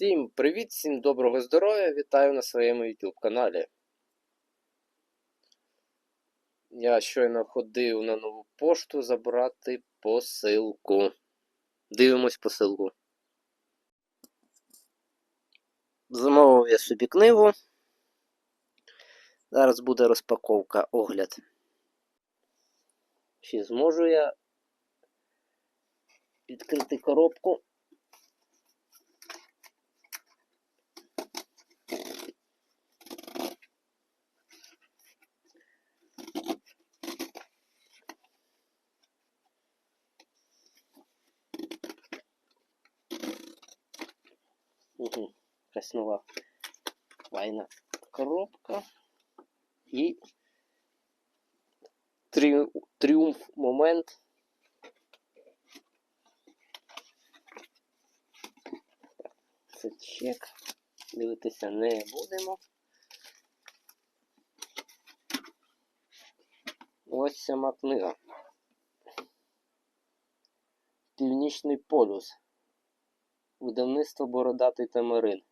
Всім привіт, всім доброго здоров'я! Вітаю на своєму YouTube каналі. Я щойно ходив на нову пошту забрати посилку. Дивимось посилку. Замовив я собі книгу. Зараз буде розпаковка, огляд. Чи зможу я відкрити коробку? Якась файна коробка. І трі... тріумф момент. Це чек. Дивитися не будемо. Ось сама книга. Північний полюс. Видавництво Бородатий Тамарин.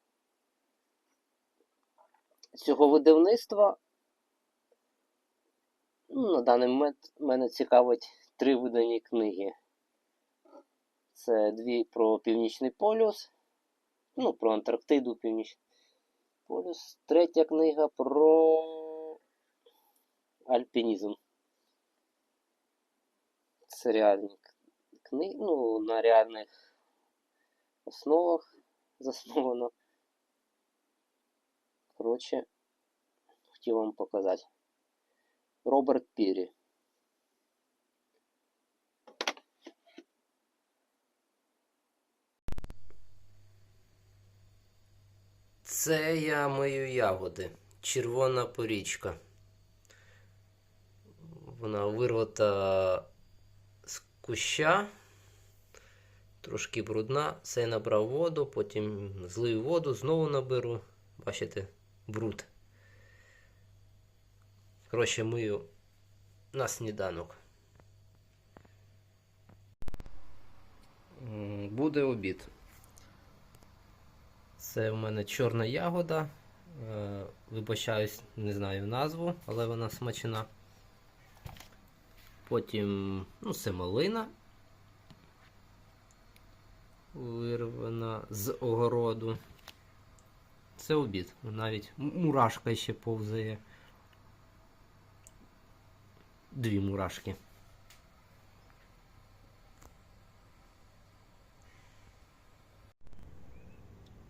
Цього видавництва ну, на даний момент мене цікавить три видані книги. Це дві про Північний полюс. Ну, про Антарктиду, Північний полюс. Третя книга про альпінізм. Це реальні книги, ну, на реальних основах засновано. Коротше, хотів вам показати. Роберт Пірі. Це я мию ягоди. Червона порічка. Вона вирвата з куща. Трошки брудна. Це я набрав воду, потім злив воду, знову наберу. Бачите, бруд. Коротше, мию на сніданок. Буде обід. Це в мене чорна ягода. Е, Вибачаюсь, не знаю назву, але вона смачна. Потім, ну, це малина. Вирвана з огороду. Це обід. Навіть мурашка ще повзає. Дві мурашки.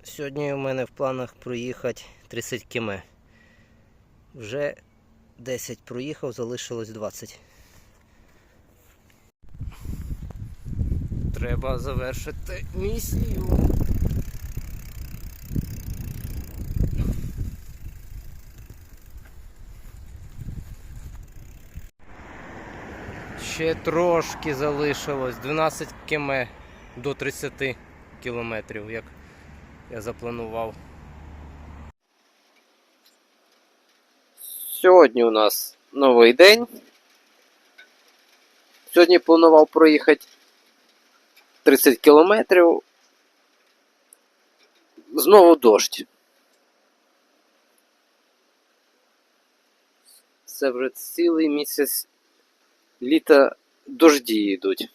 Сьогодні у мене в планах проїхати 30 км. Вже 10 проїхав, залишилось 20. Треба завершити місію. Ще трошки залишилось. 12 км до 30 кілометрів, як я запланував. Сьогодні у нас новий день. Сьогодні планував проїхати 30 кілометрів. Знову дощ. Це вже цілий місяць літа дожді йдуть.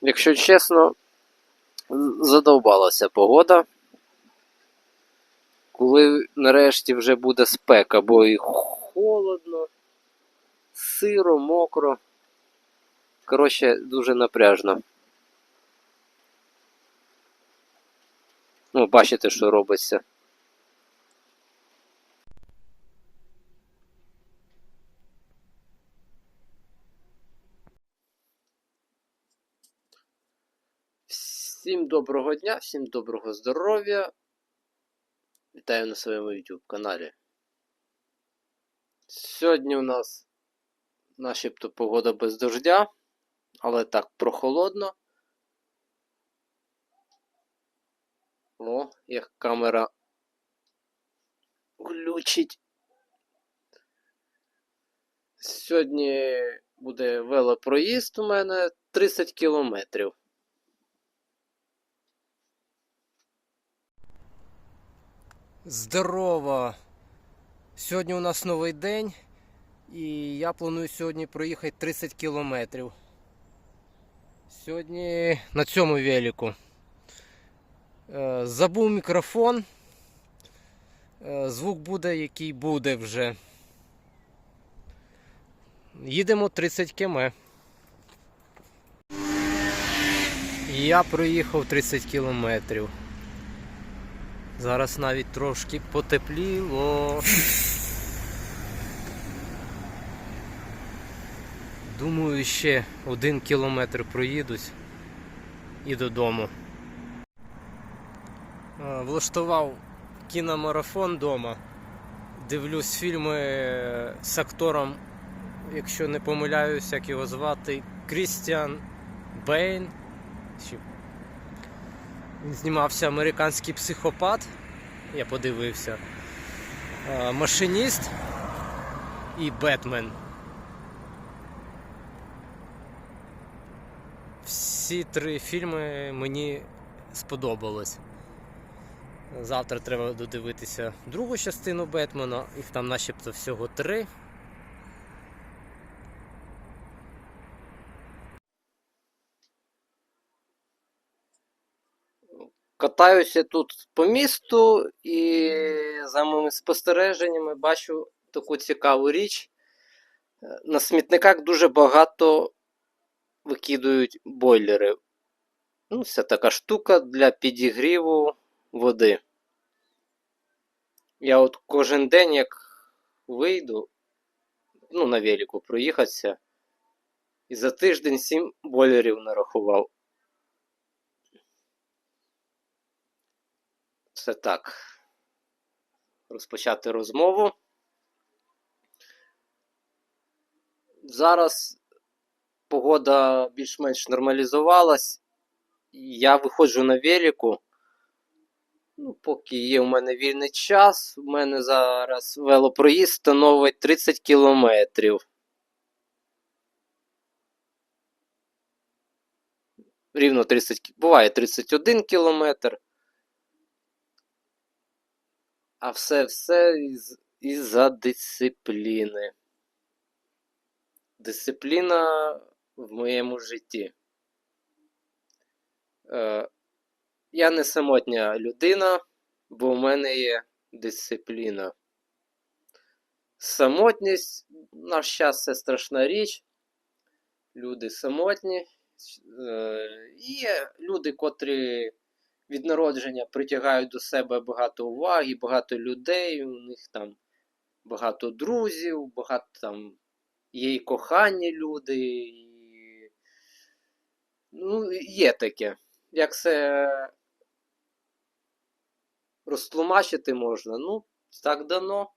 Якщо чесно, задовбалася погода. Коли нарешті вже буде спека, бо і холодно, сиро, мокро. Коротше, дуже напряжно. Бачите, що робиться. Всім доброго дня, всім доброго здоров'я. Вітаю на своєму YouTube каналі. Сьогодні у нас начебто погода без дождя, але так прохолодно. О, як камера глючить. Сьогодні буде велопроїзд у мене 30 кілометрів. Здорово! Сьогодні у нас новий день, і я планую сьогодні проїхати 30 кілометрів. Сьогодні на цьому велику. Е, Забув мікрофон. Е, Звук буде, який буде вже. Їдемо 30 км. Я проїхав 30 кілометрів. Зараз навіть трошки потепліло. Думаю, ще один кілометр проїдусь і додому. Е, Влаштував кіномарафон вдома. Дивлюсь фільми з актором, якщо не помиляюсь, як його звати, Крістіан Бейн. Він знімався американський психопат. Я подивився. Е, Машиніст і Бетмен. Всі три фільми мені сподобались. Завтра треба додивитися другу частину Бетмена, їх там начебто всього три. Катаюся тут по місту і за моїми спостереженнями бачу таку цікаву річ. На смітниках дуже багато викидують бойлери. Ну, це така штука для підігріву води. Я от кожен день, як вийду, ну, на велику проїхатися, і за тиждень сім бойлерів нарахував. Це так. Розпочати розмову. Зараз погода більш-менш нормалізувалась. Я виходжу на велику. Ну, поки є у мене вільний час, у мене зараз велопроїзд становить 30 кілометрів. Рівно 30, кі- буває 31 кілометр. А все-все із, із-за дисципліни. Дисципліна в моєму житті. Е, я не самотня людина, бо в мене є дисципліна. Самотність в наш час це страшна річ. Люди самотні. Е, Є люди, котрі від народження притягають до себе багато уваги, багато людей, у них там багато друзів, багато там є і кохані люди. І... Ну, є таке. Як це розтлумачити можна? Ну, так дано.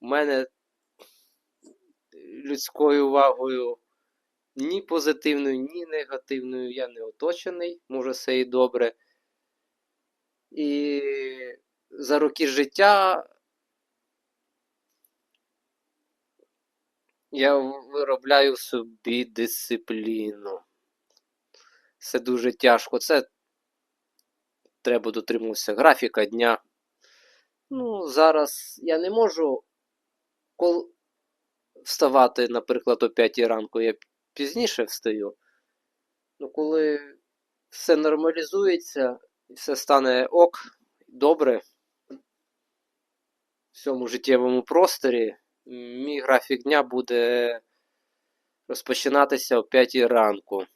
У мене людською увагою ні позитивною, ні негативною я не оточений, може все і добре. І за роки життя я виробляю собі дисципліну. Це дуже тяжко. Це треба дотримуватися графіка дня. Ну, зараз я не можу кол... вставати, наприклад, о 5 ранку. Я пізніше встаю. Ну, коли все нормалізується все стане ок, добре в цьому життєвому просторі, мій графік дня буде розпочинатися о 5 ранку.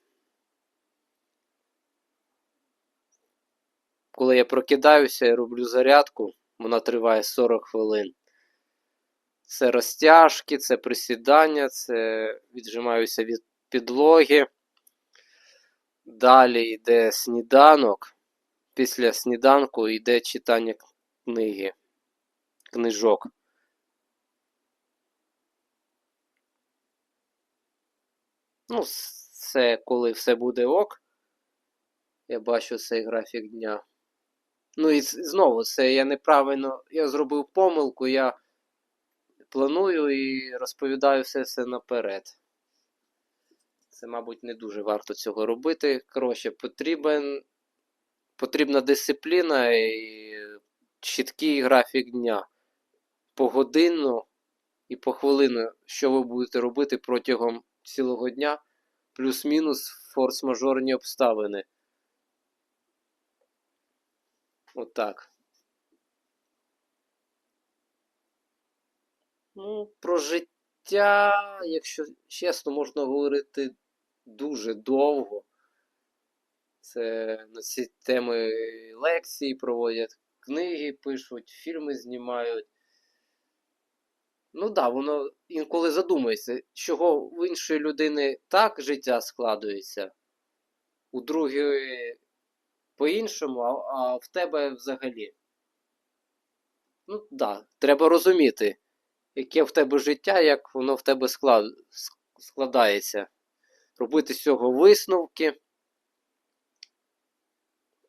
Коли я прокидаюся і роблю зарядку, вона триває 40 хвилин. Це розтяжки, це присідання, це віджимаюся від підлоги. Далі йде сніданок. Після сніданку йде читання книги, книжок. Ну, це коли все буде ок. Я бачу цей графік дня. Ну і знову, це я неправильно. Я зробив помилку, я планую і розповідаю все все наперед. Це, мабуть, не дуже варто цього робити. Коротше, потрібен, потрібна дисципліна і чіткий графік дня. Погодинно і по хвилину, що ви будете робити протягом цілого дня, плюс-мінус форс-мажорні обставини. Отак. Ну, про життя, якщо чесно, можна говорити дуже довго. Це на ці теми лекції проводять, книги пишуть, фільми знімають. Ну так, да, воно інколи задумується, чого в іншої людини так життя складується, у другої по-іншому, а, а в тебе взагалі. Ну так, да, треба розуміти, яке в тебе життя, як воно в тебе склад... складається. Робити з цього висновки.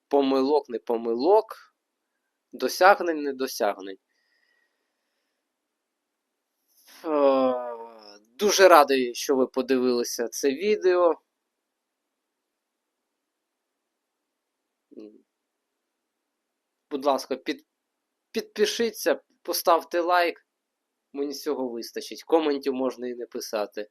Помилок, не помилок, досягнень, не досягнень. Е, Дуже радий, що ви подивилися це відео. Будь ласка, під, підпишіться, поставте лайк. Мені цього вистачить. Коментів можна і не писати.